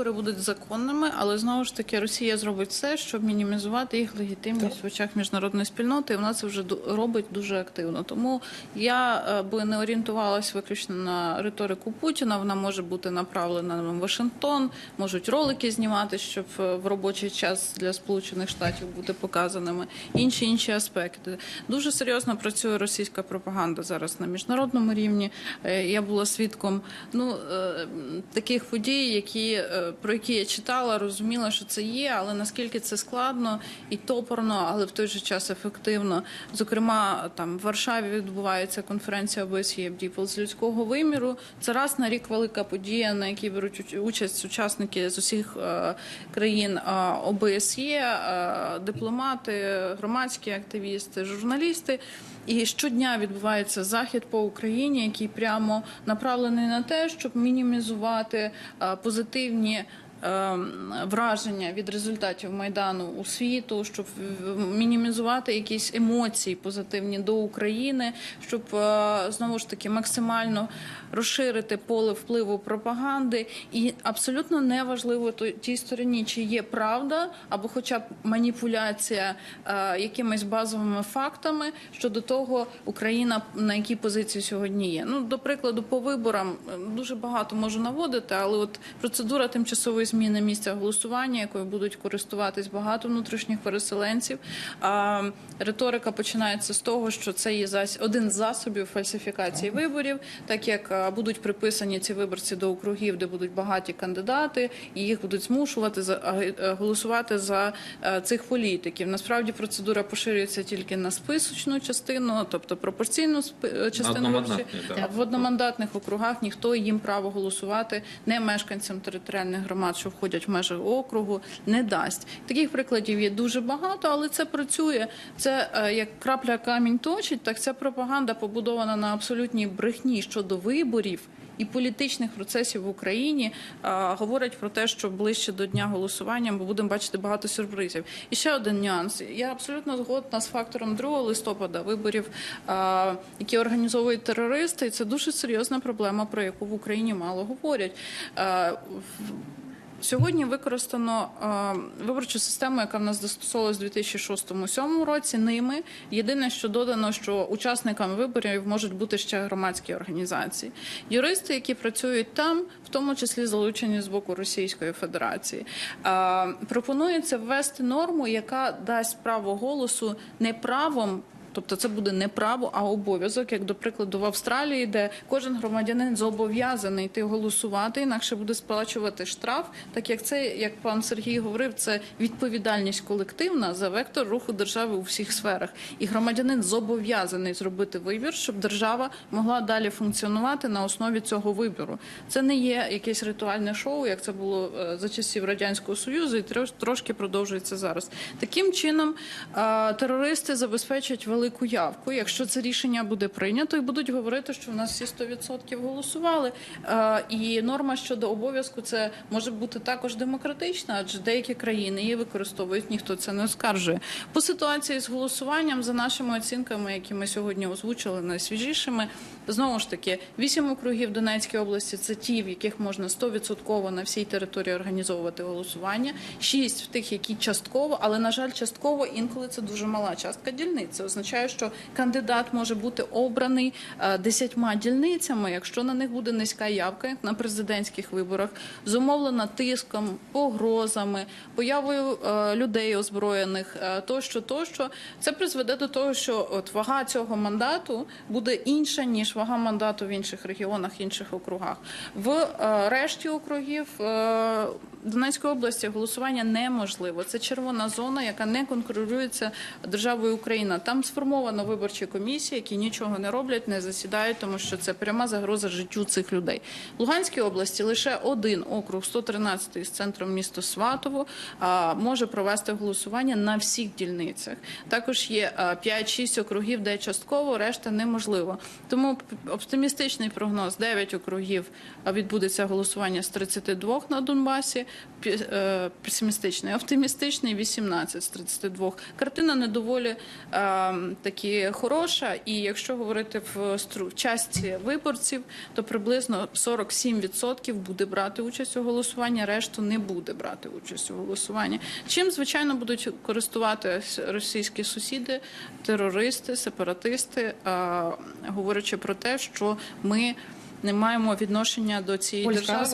Вибори будуть законними, але знову ж таки Росія зробить все, щоб мінімізувати їх легітимність в очах міжнародної спільноти. І вона це вже робить дуже активно. Тому я би не орієнтувалась виключно на риторику Путіна. Вона може бути направлена на Вашингтон, можуть ролики знімати, щоб е, в робочий час для Сполучених Штатів бути показаними. Інші інші аспекти. Дуже серйозно працює російська пропаганда зараз на міжнародному рівні. Е, Я була свідком ну е, таких подій, які про які я читала, розуміла, що це є, але наскільки це складно і топорно, але в той же час ефективно. Зокрема, там в Варшаві відбувається конференція ОБСЄ People з людського виміру. Це раз на рік велика подія, на якій беруть участь учасники з усіх е, країн е, ОБСЄ, е, дипломати, громадські активісти, журналісти. І щодня відбувається захід по Україні, який прямо направлений на те, щоб мінімізувати позитивні. Е, Враження від результатів майдану у світу, щоб мінімізувати якісь емоції позитивні до України, щоб е, знову ж таки максимально розширити поле впливу пропаганди, і абсолютно неважливо тій стороні, чи є правда або, хоча б маніпуляція е, якимись базовими фактами щодо того, Україна на якій позиції сьогодні є. Ну до прикладу, по виборам е, дуже багато можу наводити, але от процедура тимчасової зміни місця голосування, якою будуть користуватись багато внутрішніх переселенців. А риторика починається з того, що це є один з засобів фальсифікації виборів, так як будуть приписані ці виборці до округів, де будуть багаті кандидати, і їх будуть змушувати голосувати за цих політиків. Насправді процедура поширюється тільки на списочну частину, тобто пропорційну частину в одномандатних округах ніхто їм право голосувати не мешканцям територіальних громад, що входять в межі округу, не дасть. Таких прикладів є дуже багато, але це працює. Це е, як крапля камінь точить, так ця пропаганда побудована на абсолютній брехні щодо виборів. І політичних процесів в Україні говорять про те, що ближче до дня голосування ми будемо бачити багато сюрпризів. І ще один нюанс. Я абсолютно згодна з фактором 2 листопада виборів, які організовують терористи. І це дуже серйозна проблема, про яку в Україні мало говорять. Сьогодні використано е, виборчу систему, яка в нас застосовувалась у 2006-2007 році. Ними єдине, що додано, що учасниками виборів можуть бути ще громадські організації. Юристи, які працюють там, в тому числі залучені з боку Російської Федерації, е, пропонується ввести норму, яка дасть право голосу не правом. Тобто це буде не право, а обов'язок, як до прикладу в Австралії, де кожен громадянин зобов'язаний йти голосувати, інакше буде сплачувати штраф. Так як це, як пан Сергій говорив, це відповідальність колективна за вектор руху держави у всіх сферах. І громадянин зобов'язаний зробити вибір, щоб держава могла далі функціонувати на основі цього вибору. Це не є якесь ритуальне шоу, як це було е, за часів радянського союзу, і трош- трошки продовжується зараз. Таким чином е, терористи забезпечать велику явку. Якщо це рішення буде прийнято, і будуть говорити, що в нас всі 100% голосували. Е, І норма щодо обов'язку це може бути також демократична, адже деякі країни її використовують, ніхто це не оскаржує. По ситуації з голосуванням, за нашими оцінками, які ми сьогодні озвучили найсвіжішими, знову ж таки, вісім округів Донецької області це ті, в яких можна 100% на всій території організовувати голосування. Шість в тих, які частково, але на жаль, частково інколи це дуже мала частка дільниць. Це означає, що кандидат може бути обраний е, десятьма дільницями, якщо на них буде низька явка, як на президентських виборах, зумовлена тиском, погрозами, появою е, людей озброєних, е, тощо, тощо, це призведе до того, що от вага цього мандату буде інша ніж вага мандату в інших регіонах, інших округах. В решті округів Донецької області голосування неможливо. Це червона зона, яка не конкурується державою Україна. Там сформовано виборчі комісії, які нічого не роблять, не засідають, тому що це пряма загроза життю цих людей. В Луганській області лише один округ 113 з центром міста Сватово може провести голосування на всіх дільницях. Також є а, 5-6 округів, де частково решта неможливо. Тому оптимістичний прогноз 9 округів відбудеться голосування з 32 на Донбасі. Е, Песимістичний, оптимістичний 18 з 32. Картина не доволі е, таки хороша. І якщо говорити в частці виборців, то приблизно 47% буде брати участь у голосуванні, решту не буде брати участь у голосуванні. Чим звичайно будуть користуватися російські сусіди, терористи, сепаратисти, говорячи про те, що ми не маємо відношення до цієї держави.